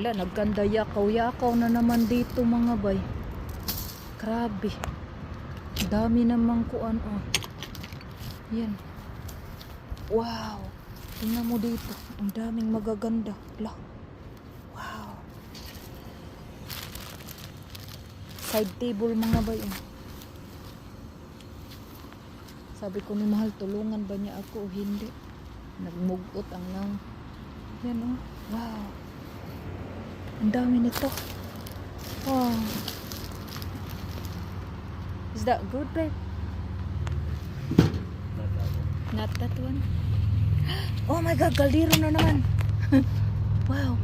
Hala, nagkanda yakaw-yakaw na naman dito mga bay. Grabe. Dami namang kuan oh. Yan. Wow. Tingnan mo dito. Ang daming magaganda. Hala. Wow. Side table mga bay. oh. Sabi ko ni Mahal, tulungan ba niya ako o hindi? Nagmugot ang nang. Yan oh. Wow. Ang dami nito. Wow. Is that good, babe? Not that one. Oh my God, kaldero na naman. wow.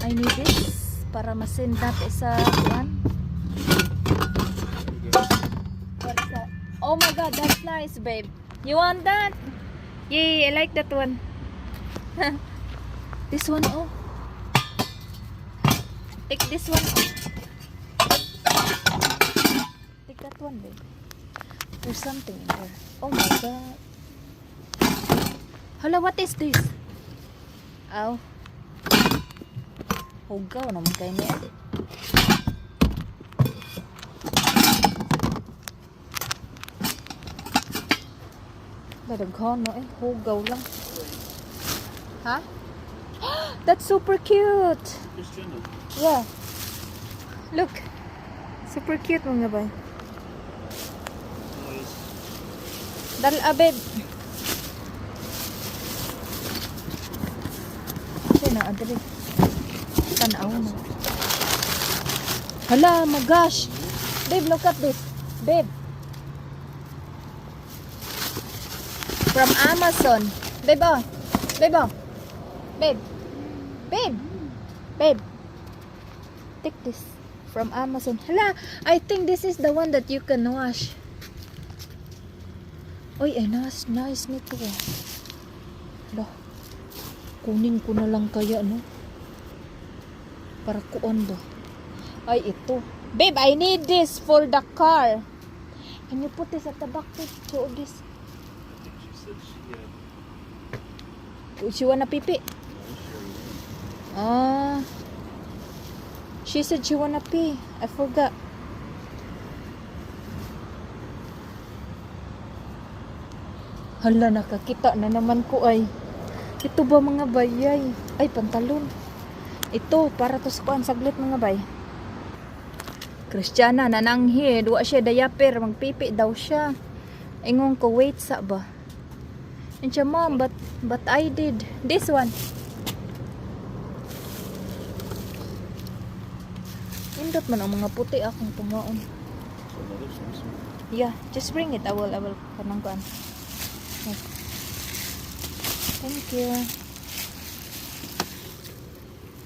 I need this para masend that sa one. What's that? Oh my God, that's nice, babe. You want that? Yay, I like that one. this one, oh. Take this one. Take that one, babe. There's something in there. Oh my God. Hala, what is this? Ow. Hugaw naman kayo niya. Dadaghan no eh. Hugaw lang. Ha? That's super cute. Yeah. Look. Super cute mga bay. Dal abeb. Siya na adre. Tanaw mo. Hala, my gosh. Babe, look at this. Babe. From Amazon. Babe, oh. Babe, oh. Babe. Babe. Babe. Take this. From Amazon. Hala, I think this is the one that you can wash. Uy, ay nice, nice nito ah. Hala. Kunin ko na lang kaya, no? Para kuon ba? Ay, ito. Babe, I need this for the car. Can you put this at the back, babe? Show this. I think she said she had. Ah. She said she wanna pee. I forgot. Hala, nakakita na naman ko ay. Ito ba mga bayay? Ay, pantalon. Ito, para to sa kuan saglit mga bay. Kristiyana, nananghi. Duwa siya dayaper. Magpipi daw siya. Ingon ko, wait sa ba? And siya, mom, but, but I did. This one. Indot man ang mga puti akong pumaon. Yeah, just bring it. I will, I will kanang kuan. Thank you.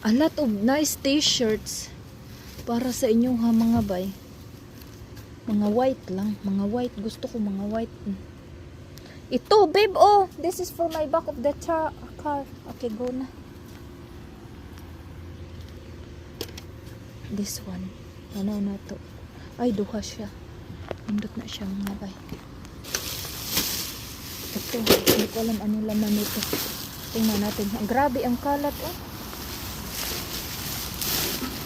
A lot of nice t-shirts para sa inyong ha mga bay. Mga white lang. Mga white. Gusto ko mga white. Ito, babe, oh. This is for my back of the car. Okay, go na. This one. Ano na to? Ay, duha siya. Indot na siya mga bay. Ito, hindi ko alam anong laman nito. Tingnan natin. Grabe ang kalat, oh.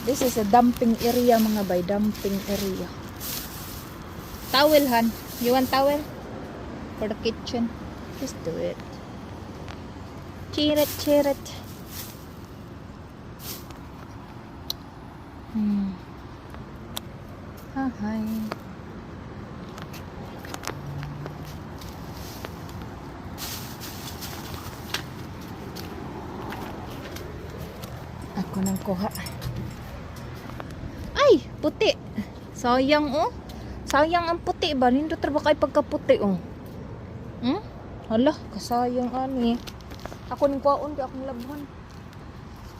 This is a dumping area mga bay. Dumping area. Towel, Han. You want towel? For the kitchen. Just do it. Chirit, chirit. Hmm. Ah, hi. Ako nang kuha. Ay, puti. Sayang oh. Sayang ang puti ba? Nindot ra ba kay pagkaputi oh. Hmm? Hala, kasayang ani. Ako ning kuhaon di akong labhan.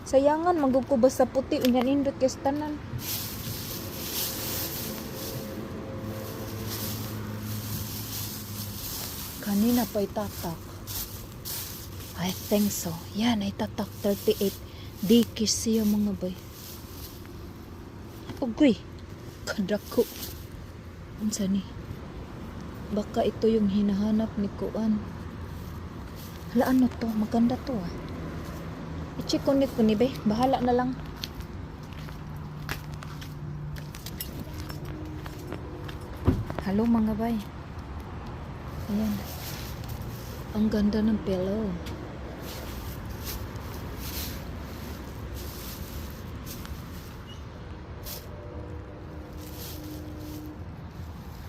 Sayangan magug ko basta puti unya nindot kay sa tanan. Kanina pa itatak. I think so. Yan, itatak 38. Dikis siya mga bay. Ugoy. Kadako. Unsa ni? Baka ito yung hinahanap ni Kuan. Hala ano to? Maganda to ah. I-check ko nito ni Bay. Bahala na lang. Hello mga bay. Ayan. Ang ganda ng pillow.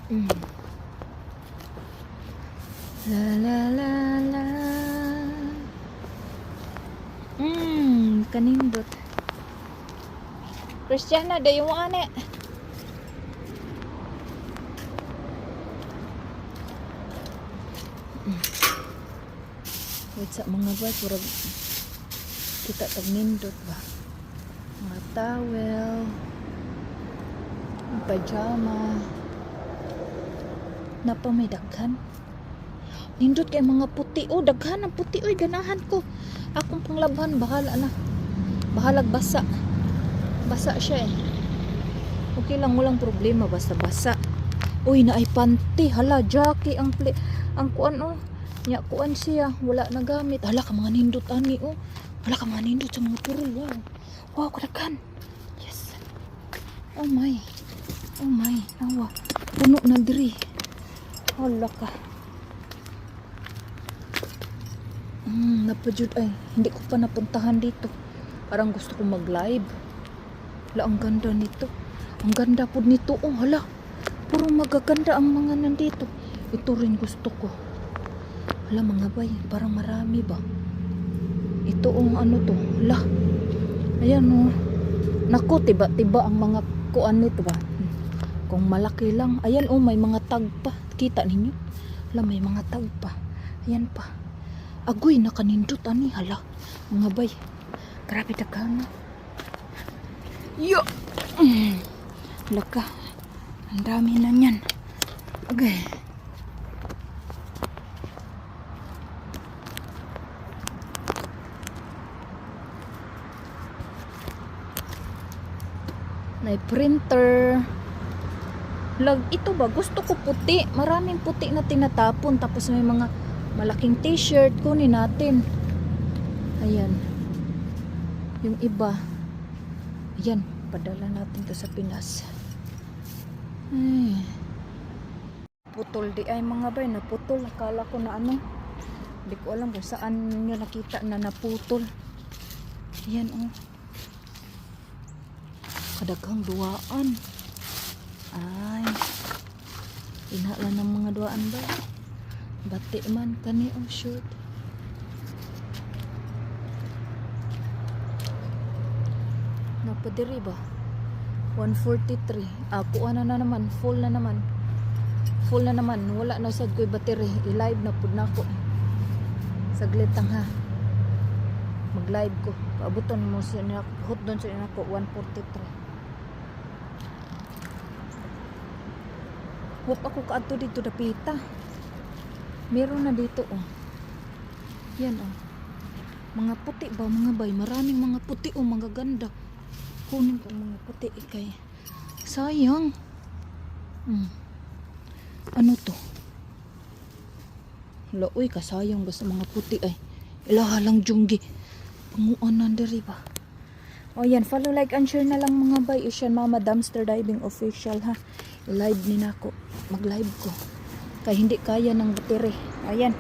Mm. La la la kanindot. Christiana, do you want it? Wait sa mga ba, purag kita tag nindot ba? Mga towel, pajama, napa may daghan. Nindot kay mga puti. Oh, daghan ang puti. Uy, ganahan ko. Akong panglabhan, bahala na. Bahalag basa. Basa siya eh. Okay lang, walang problema. Basta basa. Uy, naay panty. Hala, Jackie, ang pli... Ang kuan, oh. Nya, kuan siya. Wala na gamit. Hala, ka mga nindot, ani, oh. Hala, ka mga nindot sa mga turol. Wow. Wow, kadagan. Yes. Oh my. Oh my. Awa. Puno na diri. Hala ka. Hmm, napadyod ay. Hindi ko pa napuntahan dito. Parang gusto ko mag-live. Hala, ang ganda nito. Ang ganda po nito. Oh, hala. Puro magaganda ang mga nandito. Ito rin gusto ko. Hala, mga bay. Parang marami ba? Ito ang ano to. Hala. Ayan oh. Naku, tiba-tiba ang mga kuan nito ba? Kung malaki lang. Ayan oh, may mga tag pa. Kita ninyo? Hala, may mga tag pa. Ayan pa. Agoy, nakanindot ani. Hala, mga bay. Grabe daghan. Yo! Mm. Hala ka. Ang dami na niyan. Agay. May printer. Lag, ito ba? Gusto ko puti. Maraming puti na tinatapon. Tapos may mga malaking t-shirt. Kunin natin. Ayan. Yung iba. Ayan. Padala natin to sa Pinas. Ay. Putol di ay mga bay. Naputol. Akala ko na ano. Hindi ko alam kung saan nyo nakita na naputol. Ayan oh kadaghang duaan ay inhala ng mga duaan ba bati man kani ang shoot napadiri ba 143 ako ano na naman. Full na naman. Full na naman. Wala na sad ko'y battery. I-live na pud nako saglit lang ha. Mag live ko. Paabuton mo sa hot doon sa inako 143 Huwag ako kaadto dito dapita. Meron na dito oh. Yan oh. Mga puti ba? Mga bay? Maraming mga puti oh, mga ganda. Kunin ko mga puti eh, kay. Sayang. Hmm. Ano to? Hala, uy, kasayang ba sa mga puti ay. Ilaha lang junggi. Panguanan diri ba? O yan, follow, like, and share na lang mga bay. Isyan Mama Dumpster Diving Official ha. I-live ni nako. Mag-live ko. Kaya hindi kaya ng battery. Ayan.